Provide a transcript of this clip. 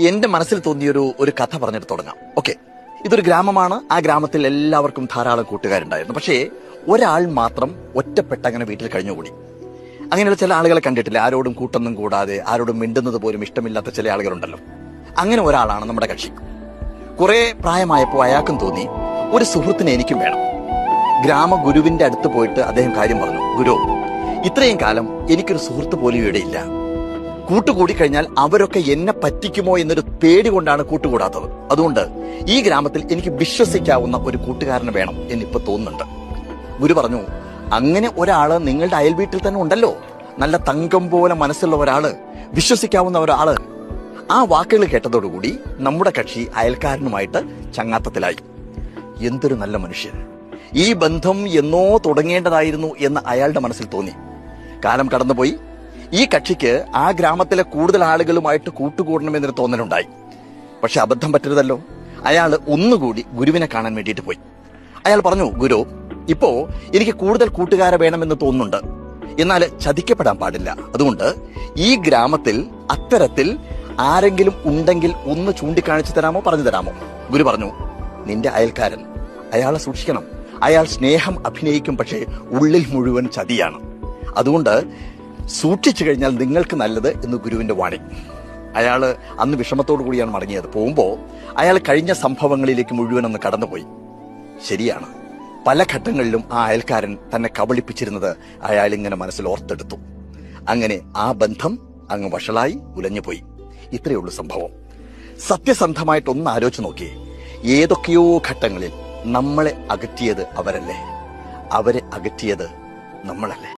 എന്റെ മനസ്സിൽ തോന്നിയൊരു ഒരു കഥ പറഞ്ഞിട്ട് തുടങ്ങാം. ഓക്കെ. ഇതൊരു ഗ്രാമമാണ്. ആ ഗ്രാമത്തിൽ എല്ലാവർക്കും ധാരാളം കൂട്ടുകാരുണ്ടായിരുന്നു. പക്ഷേ ഒരാൾ മാത്രം ഒറ്റപ്പെട്ട് അങ്ങനെ വീട്ടിൽ കഴിഞ്ഞുകൂടി. അങ്ങനെയുള്ള ചില ആളുകളെ കണ്ടിട്ടില്ല. ആരോടും കൂട്ടൊന്നും കൂടാതെ ആരോടും മിണ്ടുന്നത് പോലും ഇഷ്ടമില്ലാത്ത ചില ആളുകളുണ്ടല്ലോ. അങ്ങനെ ഒരാളാണ് നമ്മുടെ കക്ഷി. കുറെ പ്രായമായപ്പോൾ അയാൾക്കും തോന്നി ഒരു സുഹൃത്തിനെ എനിക്കും വേണം. ഗ്രാമഗുരുവിന്റെ അടുത്ത് പോയിട്ട് അദ്ദേഹം കാര്യം പറഞ്ഞു. ഗുരു ഇത്രയും കാലം എനിക്കൊരു സുഹൃത്ത് പോലും ഇവിടെയില്ല. കൂട്ടുകൂടി കഴിഞ്ഞാൽ അവരൊക്കെ എന്നെ പറ്റിക്കുമോ എന്നൊരു പേടി കൊണ്ടാണ് കൂട്ടുകൂടാത്തത്. അതുകൊണ്ട് ഈ ഗ്രാമത്തിൽ എനിക്ക് വിശ്വസിക്കാവുന്ന ഒരു കൂട്ടുകാരന് വേണം എന്നിപ്പോ തോന്നുന്നുണ്ട്. ഗുരു പറഞ്ഞു അങ്ങനെ ഒരാൾ നിങ്ങളുടെ അയൽ വീട്ടിൽ തന്നെ ഉണ്ടല്ലോ. നല്ല തങ്കം പോലെ മനസ്സുള്ള ഒരാൾ വിശ്വസിക്കാവുന്ന ഒരാൾ. ആ വാക്കുകൾ കേട്ടതോടുകൂടി നമ്മുടെ കക്ഷി അയൽക്കാരനുമായിട്ട് ചങ്ങാത്തത്തിലായി. എന്തൊരു നല്ല മനുഷ്യൻ. ഈ ബന്ധം എന്നോ തുടങ്ങേണ്ടതായിരുന്നു എന്ന് അയാളുടെ മനസ്സിൽ തോന്നി. കാലം കടന്നുപോയി. ഈ കക്ഷിക്ക് ആ ഗ്രാമത്തിലെ കൂടുതൽ ആളുകളുമായിട്ട് കൂട്ടുകൂടണമെന്നൊരു തോന്നലുണ്ടായി. പക്ഷെ അബദ്ധം പറ്റരുതല്ലോ. അയാൾ ഒന്നുകൂടി ഗുരുവിനെ കാണാൻ വേണ്ടിയിട്ട് പോയി. അയാൾ പറഞ്ഞു ഗുരു ഇപ്പോ എനിക്ക് കൂടുതൽ കൂട്ടുകാരെ വേണമെന്ന് തോന്നുന്നുണ്ട്. എന്നാൽ ചതിക്കപ്പെടാൻ പാടില്ല. അതുകൊണ്ട് ഈ ഗ്രാമത്തിൽ അത്തരത്തിൽ ആരെങ്കിലും ഉണ്ടെങ്കിൽ ഒന്ന് ചൂണ്ടിക്കാണിച്ചു തരാമോ പറഞ്ഞു തരാമോ? ഗുരു പറഞ്ഞു നിന്റെ അയൽക്കാരൻ. അയാളെ സൂക്ഷിക്കണം. അയാൾ സ്നേഹം അഭിനയിക്കും പക്ഷേ ഉള്ളിൽ മുഴുവൻ ചതിയാണ്. അതുകൊണ്ട് സൂക്ഷിച്ചു കഴിഞ്ഞാൽ നിങ്ങൾക്ക് നല്ലത് എന്ന് ഗുരുവിന്റെ വാണി. അയാൾ അന്ന് വിഷമത്തോടു കൂടിയാണ് മടങ്ങിയത്. പോകുമ്പോൾ അയാൾ കഴിഞ്ഞ സംഭവങ്ങളിലേക്ക് മുഴുവൻ ഒന്ന് കടന്നുപോയി. ശരിയാണ്. പല ഘട്ടങ്ങളിലും ആ അയൽക്കാരൻ തന്നെ കബളിപ്പിച്ചിരുന്നത് അയാൾ ഇങ്ങനെ മനസ്സിൽ ഓർത്തെടുത്തു. അങ്ങനെ ആ ബന്ധം അങ്ങ് വഷളായി ഉലഞ്ഞുപോയി. ഇത്രയേ ഉള്ളൂ സംഭവം. സത്യസന്ധമായിട്ടൊന്ന് ആലോചിച്ച് നോക്കിയേ. ഏതൊക്കെയോ ഘട്ടങ്ങളിൽ നമ്മളെ അകറ്റിയത് അവരല്ലേ? അവരെ അകറ്റിയത് നമ്മളല്ലേ?